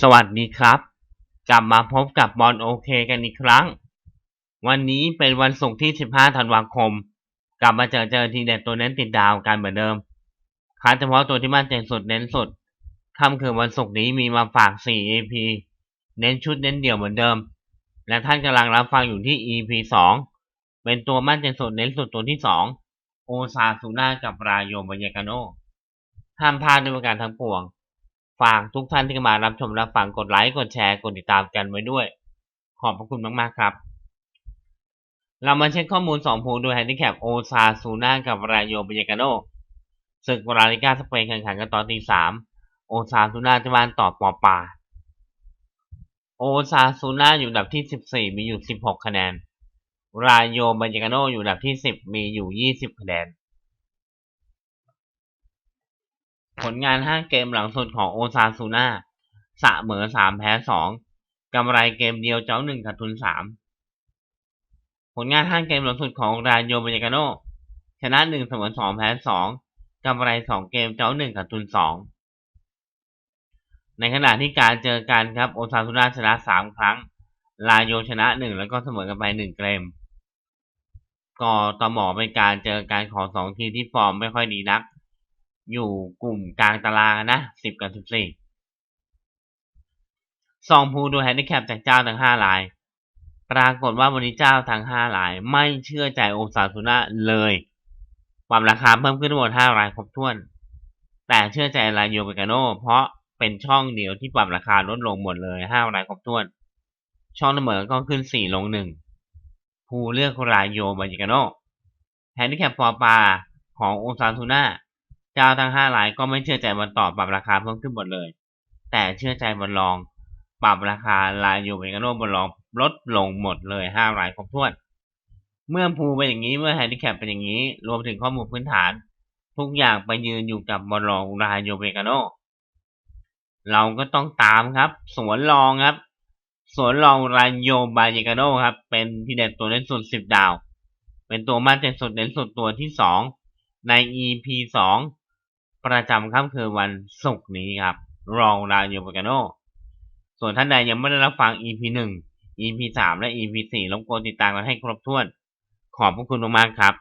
สวัสดีครับ กลับมาพบกับบอลโอเคกันอีกครั้ง วันนี้เป็นวันศุกร์ที่ 15 ธันวาคม กลับมาเจอเจอทีเด็ดตัวเน้นติดดาวกันเหมือนเดิมคัดเฉพาะตัวที่มั่นใจสุดเน้นสุดค่ำคืนวันศุกร์นี้มีมาฝาก 4 EP เน้นชุดเน้นเดี่ยวเหมือนเดิม และท่านกำลังรับฟังอยู่ที่ EP 2 เป็นตัวมั่นใจสุดเน้นสุดตัวที่ 2 โอซาซูน่ากับรายโยบยากาโนห้ามพลาดด้วยประการทั้งปวง ฝากทุกท่านที่มารับชมรับฟังกดไลค์กดแชร์กดติดตามกันไว้ด้วย ขอบพระคุณมากๆครับ เรามาเช็คข้อมูล 2 ภูโดยแฮนดิแคปโอซาซูน่ากับรายโยบยกาโนศึกราลิกาสเปนแข่งขันกันตอนตีสามโอซาซูน่าจะบ้านต่อปอปาโอซาซูน่าอยู่อันดับที่ 14 มีอยู่ 16 คะแนนรายโยบยกาโนอยู่อันดับที่ 10 มีอยู่ 20 คะแนน ผลงาน 5 เกมหลังสุดของโอซาซูน่าเสมอ 3 แพ้ 2 กำไรเกมเดียวเจ้า 1 ขาดทุน 3 ผลงาน 5 เกมหลังสุดของรายโยบยากาโนชนะ 1 เสมอ 2 แพ้ 2 กำไร 2 เกมเจ้า 1 ขาดทุน 2 ในขณะที่การเจอกันครับโอซาซูน่าชนะ 3 ครั้งรายโยชนะ 1 แล้วก็เสมอกันไป 1 เกมก็ต่อหมอเป็นการเจอการของสองทีมที่ฟอร์มไม่ค่อยดีนัก อยู่กลุ่มกลางตารางนะสิบกับสิบสี่สองภูดูแฮนดิแคปจากเจ้าทั้งห้าราย ปรากฏว่าวันนี้เจ้าทั้งห้าราย ไม่เชื่อใจโอซาซูน่าเลยปรับราคาเพิ่มขึ้นทั้งหมดห้ารายครบถ้วน แต่เชื่อใจรายโยเบกาโนเพราะเป็นช่องเดียวที่ปรับราคาลดลงหมดเลยห้ารายครบถ้วน ช่องเสมอก็ขึ้นสี่ลงหนึ่งภูเลือกรายโยบายกาโนแฮนดิแคปฟอร์ปาของโอซาซูน่า เจ้าทั้งห้ารายก็ไม่เชื่อใจบอลต่อปรับราคาเพิ่มขึ้นหมดเลย แต่เชื่อใจบอลลอง ปรับราคารายโยเบกาโนบอลลองลดลงหมดเลยห้ารายครบถ้วน เมื่อภูเป็นอย่างนี้เมื่อแฮนดิแคปเป็นอย่างนี้ รวมถึงข้อมูลพื้นฐาน ทุกอย่างไปยืนอยู่กับบอลลองรายโยเบกาโนเราก็ต้องตามครับ สวนรองครับ สวนรองรายโยบายกาโนครับ เป็นทีเด็ดตัวเล่นสุดสิบดาว เป็นตัวมั่นใจสุดเด่นสุดตัวที่สองใน EP สอง ประจำค่ำคืนวันศุกร์นี้ครับรองรายโยบายกาโนส่วนท่านใดยังไม่ได้รับฟัง EP หนึ่ง EP สามและ EP สี่รบกวนติดตามกันให้ครบถ้วน ขอบพระคุณมากๆครับ